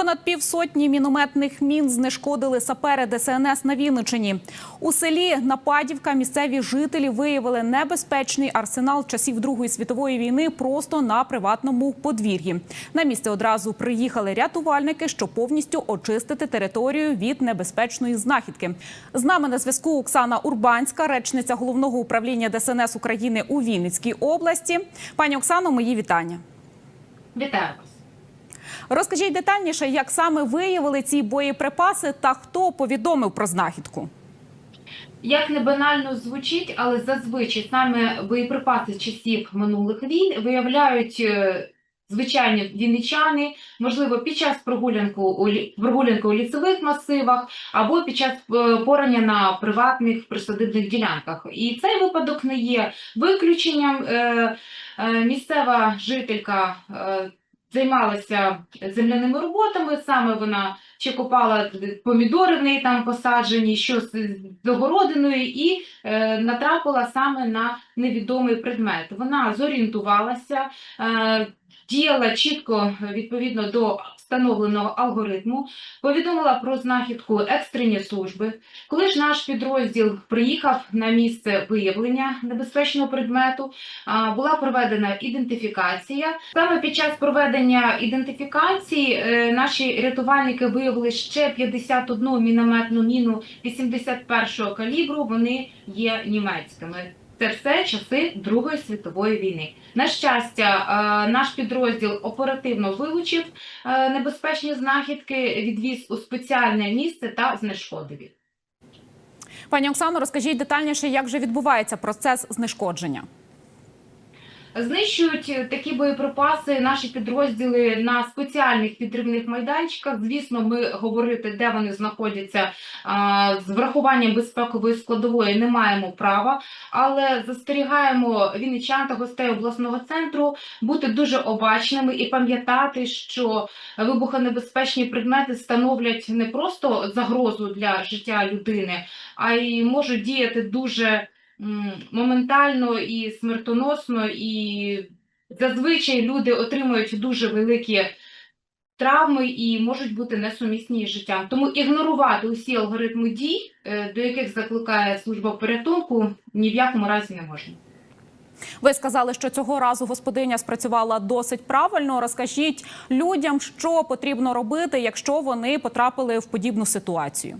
Понад півсотні мінометних мін знешкодили сапери ДСНС на Вінничині. У селі Нападівка місцеві жителі виявили небезпечний арсенал часів Другої світової війни просто на приватному подвір'ї. На місце одразу приїхали рятувальники, щоб повністю очистити територію від небезпечної знахідки. З нами на зв'язку Оксана Урбанська, речниця головного управління ДСНС України у Вінницькій області. Пані Оксано, мої вітання. Вітаю. Розкажіть детальніше, як саме виявили ці боєприпаси та хто повідомив про знахідку. Як не банально звучить, але зазвичай саме боєприпаси часів минулих війн виявляють е, звичайні вінничани, можливо, під час прогулянку у прогулянки у лісових масивах або під час е, порання на приватних присадибних ділянках. І цей випадок не є виключенням. Е, Місцева жителька займалася земляними роботами, саме вона ще копала помідори в неї там посаджені, що з огородиною, і е, натрапила саме на невідомий предмет. Вона зорієнтувалася, е, діяла чітко відповідно до встановленого алгоритму, повідомила про знахідку екстрені служби. Коли ж наш підрозділ приїхав на місце виявлення небезпечного предмету, була проведена ідентифікація. Саме під час проведення ідентифікації е, наші рятувальники виявили ще 51 мінометну міну 81-го калібру. Вони є німецькими. Це все часи Другої світової війни. На щастя, е, наш підрозділ оперативно вилучив е, небезпечні знахідки, відвіз у спеціальне місце та знешкодив їх. Пані Оксано, розкажіть детальніше, як же відбувається процес знешкодження. Знищують такі боєприпаси наші підрозділи на спеціальних підривних майданчиках. Звісно, ми говорити, де вони знаходяться з врахуванням безпекової складової не маємо права, але застерігаємо вінничан та гостей обласного центру бути дуже обачними і пам'ятати, що вибухонебезпечні предмети становлять не просто загрозу для життя людини, а й можуть діяти дуже моментально і смертоносно, і зазвичай люди отримують дуже великі травми і можуть бути несумісні з життям. Тому ігнорувати усі алгоритми дій, е, до яких закликає служба порятунку, ні в якому разі не можна. Ви сказали, що цього разу господиня спрацювала досить правильно. Розкажіть людям, що потрібно робити, якщо вони потрапили в подібну ситуацію.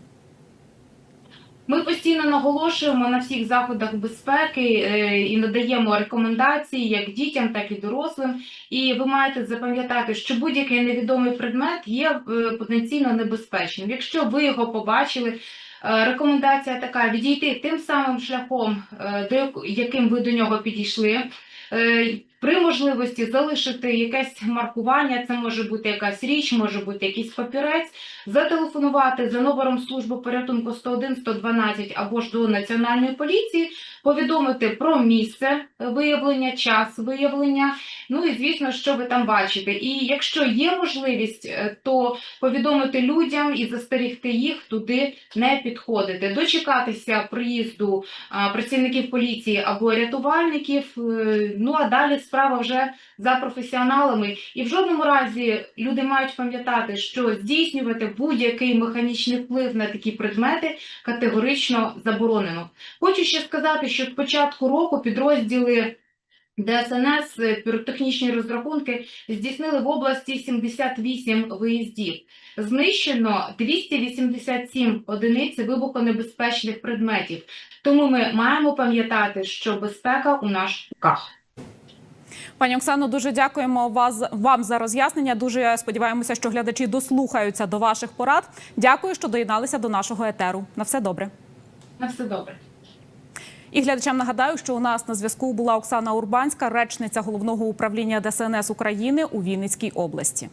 Ми постійно наголошуємо на всіх заходах безпеки е, і надаємо рекомендації як дітям, так і дорослим. І ви маєте запам'ятати, що будь-який невідомий предмет є е, потенційно небезпечним. Якщо ви його побачили, е, рекомендація така: відійти тим самим шляхом, яким ви до нього підійшли. Е, При можливості залишити якесь маркування, це може бути якась річ, може бути якийсь папірець, зателефонувати за номером служби порятунку 101 112 або ж до національної поліції, повідомити про місце виявлення, час виявлення. Ну і звісно, що ви там бачите. І якщо є можливість, е, то повідомити людям і застерігти їх туди не підходити, дочекатися приїзду працівників поліції або рятувальників. е, Ну а далі справа вже за професіоналами. І в жодному разі люди мають пам'ятати, що здійснювати будь-який механічний вплив на такі предмети категорично заборонено. Хочу ще сказати, що з початку року підрозділи ДСНС е, піротехнічні розрахунки здійснили в області 78 виїздів. Знищено 287 одиниць вибухонебезпечних предметів. Тому ми маємо пам'ятати, що безпека у наших руках. Пані Оксано, дуже дякуємо вас вам за роз'яснення. Дуже сподіваємося, що глядачі дослухаються до ваших порад. Дякую, що доєдналися до нашого етеру. На все добре. На все добре. І глядачам нагадаю, що у нас на зв'язку була Оксана Урбанська, речниця головного управління ДСНС України у Вінницькій області.